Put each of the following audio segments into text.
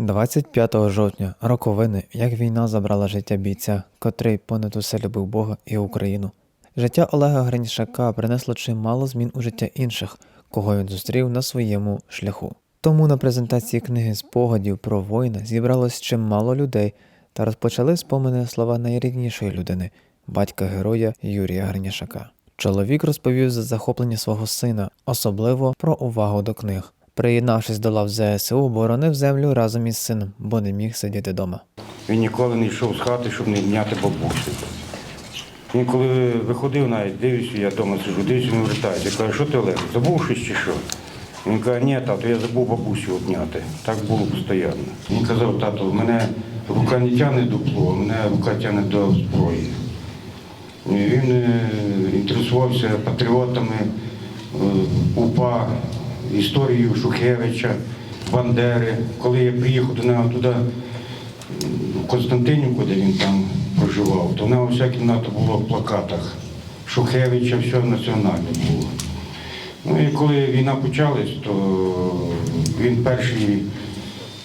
25 жовтня роковини, як війна забрала життя бійця, котрий понад усе любив Бога і Україну. Життя Олега Гринішака принесло чимало змін у життя інших, кого він зустрів на своєму шляху. Тому на презентації книги спогадів про воїна зібралось чимало людей та розпочали спомини слова найріднішої людини, батька героя Юрія Гринішака. Чоловік розповів за захоплення свого сина, особливо про увагу до книг. Приєднавшись до лав ЗСУ, боронив землю разом із сином, бо не міг сидіти вдома. Він ніколи не йшов з хати, щоб не зняти бабусю. Він коли виходив навіть, дивлюся, я вдома сижу, дивлюся, він вертається. Я кажу, що ти Олег, забув щось чи що? Він каже, ні, тато, я забув бабусю обняти. Так було постійно. Він казав, тато, мене рука не тягне до плуга, мене рука тягне до зброї. Він е, інтересувався патріотами е, УПА, історією Шухевича, Бандери. Коли я приїхав до нього туди, в Константинівку, де він там проживав, то нього вся кімната була в плакатах. Шухевича, все національне було. Ну і коли війна почалась, то він перший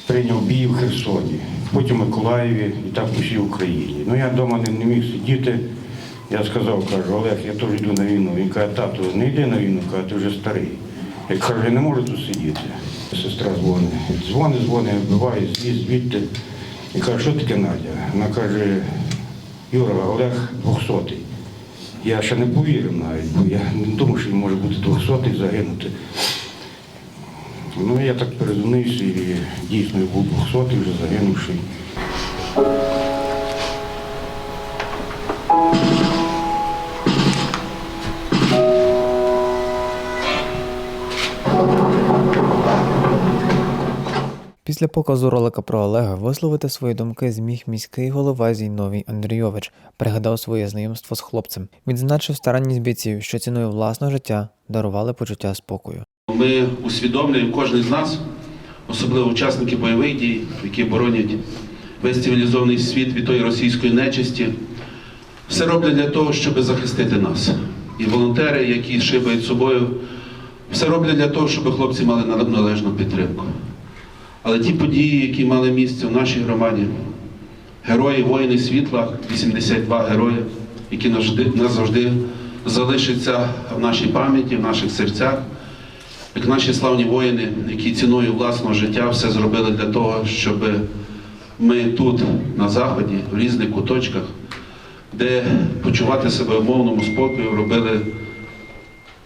прийняв бій в Херсоні, потім в Миколаєві і так по всій Україні. Ну я вдома не, не міг сидіти. Я сказав, кажу, Олег, я теж йду на війну. Він каже, тату, не йди на війну, каже, ти вже старий. Я кажу, я не можу тут сидіти. Сестра дзвонить. Дзвонить, дзвонить, вбиває, звід, звідти. І каже, що таке Надя? Вона каже, Юра, Олег 200 Я ще не повірив навіть, бо я не думав, що він може бути 200 загинути. Ну, я так передумився і дійсно був 200 вже загинувший. Після показу ролика про Олега висловити свої думки зміг міський голова Зійновій Андрійович, пригадав своє знайомство з хлопцем. Відзначив старанність бійців, що ціною власного життя дарували почуття спокою. Ми усвідомлюємо кожен з нас, особливо учасники бойових дій, які боронять весь цивілізований світ від тої російської нечисті, все роблять для того, щоб захистити нас. І волонтери, які шибають собою, все роблять для того, щоб хлопці мали належну підтримку. Але ті події, які мали місце в нашій громаді, герої воїни світла, 82 герої, які назавжди, залишаться в нашій пам'яті, в наших серцях, як наші славні воїни, які ціною власного життя все зробили для того, щоб ми тут, на Заході, в різних куточках, де почувати себе в мовному спокою, робили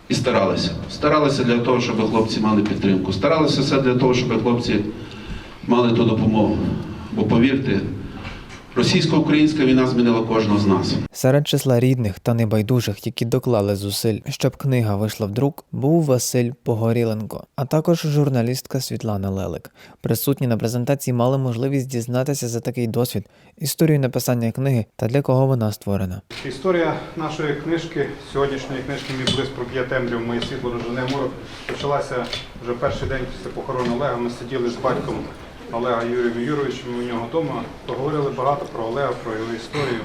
і старалися. Старалися для того, щоб хлопці мали підтримку. Старалися все для того, щоб хлопці мали ту допомогу. Бо повірте, російсько-українська війна змінила кожного з нас. Серед числа рідних та небайдужих, які доклали зусиль, щоб книга вийшла в друк, був Василь Погоріленко, а також журналістка Світлана Лелик. Присутні на презентації мали можливість дізнатися за такий досвід, історію написання книги та для кого вона створена. Історія нашої книжки, сьогоднішньої книжки Мій блиск про п'є темряв, моє світло рожене морок, почалася вже перший день після похорону Олега. Ми сиділи з батьком Олега Юрієм Юровичем у нього вдома, поговорили багато про Олега, про його історію.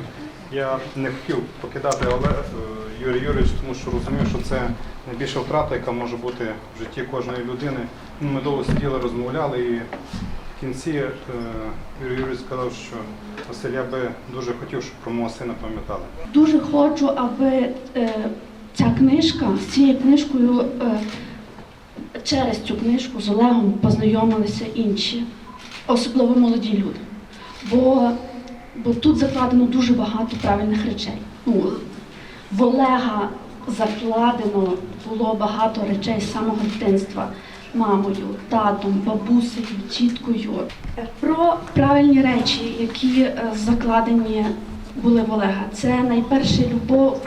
Я не хотів покидати Олега е, Юрій Юрійович, тому що розумів, що це найбільша втрата, яка може бути в житті кожної людини. Ну, Ми довго сиділи, розмовляли і в кінці е, Юрій Юрійович сказав, що Василь, я би дуже хотів, щоб про мого сина пам'ятали. Дуже хочу, аби е, ця книжка з цією книжкою через цю книжку з Олегом познайомилися інші, особливо молоді люди. Бо, бо тут закладено дуже багато правильних речей. Ну, в Олега закладено було багато речей з самого дитинства. Мамою, татом, бабусею, тіткою. Про правильні речі, які е, закладені були в Олега. Це найперше любов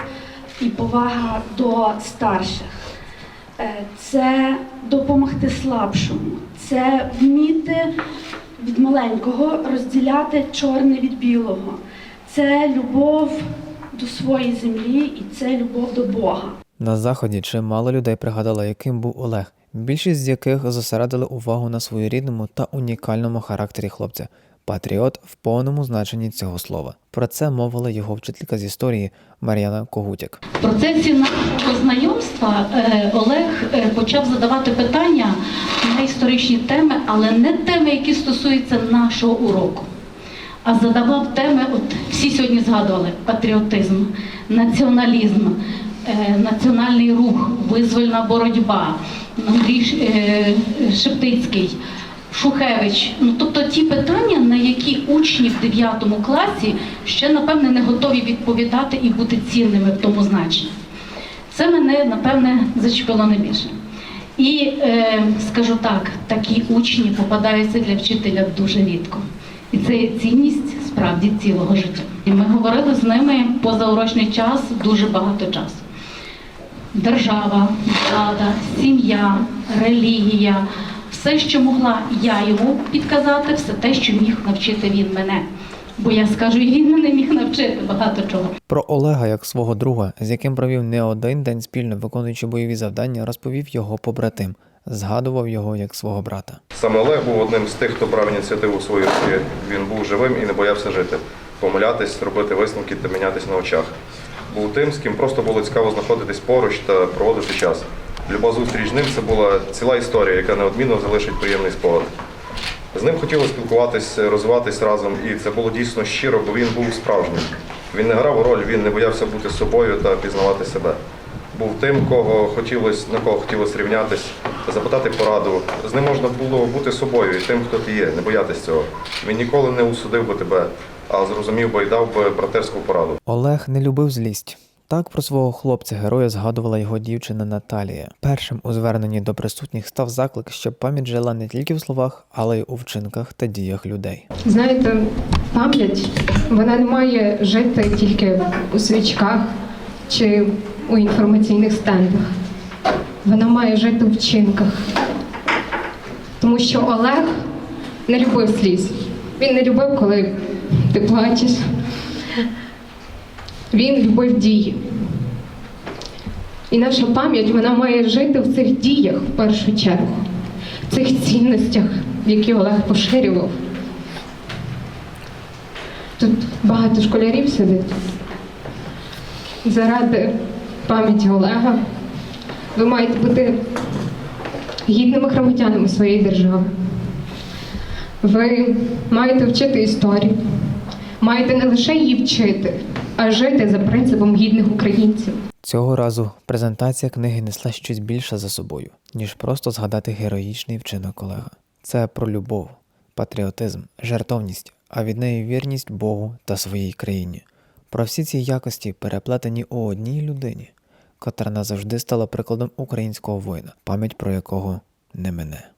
і повага до старших. Е, Це допомогти слабшому, це вміти від маленького розділяти чорне від білого. Це любов до своєї землі і це любов до Бога. На заході чимало людей пригадало, яким був Олег, більшість з яких зосередили увагу на своєрідному та унікальному характері хлопця. Патріот в повному значенні цього слова. Про це мовила його вчителька з історії Мар'яна Когутяк. В процесі нашого знайомства е, Олег е, почав задавати питання на історичні теми, але не теми, які стосуються нашого уроку. А задавав теми, от всі сьогодні згадували: патріотизм, націоналізм, е, національний рух, визвольна боротьба, Андрій Шептицький, Шухевич. Ну тобто ті питання, на які учні в 9 класі ще напевне не готові відповідати і бути цінними в тому значенні. Це мене напевне зачепило найбільше. І е, скажу так, такі учні попадаються для вчителя дуже рідко. І це є цінність справді цілого життя. І ми говорили з ними позаурочний час дуже багато часу. Держава, влада, сім'я, релігія, все, що могла я йому підказати, все те, що міг навчити він мене. Бо я скажу, і він мене міг навчити багато чого. Про Олега як свого друга, з яким провів не один день спільно виконуючи бойові завдання, розповів його побратим, згадував його як свого брата. Саме Олег був одним з тих, хто брав ініціативу свої руки. Він був живим і не боявся жити, помилятись, робити висновки та мінятись на очах. Був тим, з ким просто було цікаво знаходитись поруч та проводити час. Люба зустріч з ним це була ціла історія, яка неодмінно залишить приємний спогад. З ним хотілося спілкуватись, розвиватись разом, і це було дійсно щиро, бо він був справжнім. Він не грав роль, він не боявся бути собою та пізнавати себе. Був тим, кого хотілося, на кого хотілося рівнятись, запитати пораду. З ним можна було бути собою і тим, хто ти є, не боятись цього. Він ніколи не усудив би тебе, а зрозумів би і дав би братерську пораду. Олег не любив злість. Так про свого хлопця героя згадувала його дівчина Наталія. Першим у зверненні до присутніх став заклик, щоб пам'ять жила не тільки в словах, але й у вчинках та діях людей. Знаєте, пам'ять вона не має жити тільки у свічках чи у інформаційних стендах. Вона має жити у вчинках. Тому що Олег не любив сліз. Він не любив, коли ти плачеш. Він любив дії. І наша пам'ять вона має жити в цих діях в першу чергу, в цих цінностях, які Олег поширював. Тут багато школярів сидить. Заради пам'яті Олега ви маєте бути гідними громадянами своєї держави. Ви маєте вчити історію, маєте не лише її вчити, а жити за принципом гідних українців. Цього разу презентація книги несла щось більше за собою, ніж просто згадати героїчний вчинок колега. Це про любов, патріотизм, жертовність, а від неї вірність Богу та своїй країні. Про всі ці якості переплетені у одній людині, котра назавжди стала прикладом українського воїна, пам'ять про якого не мине.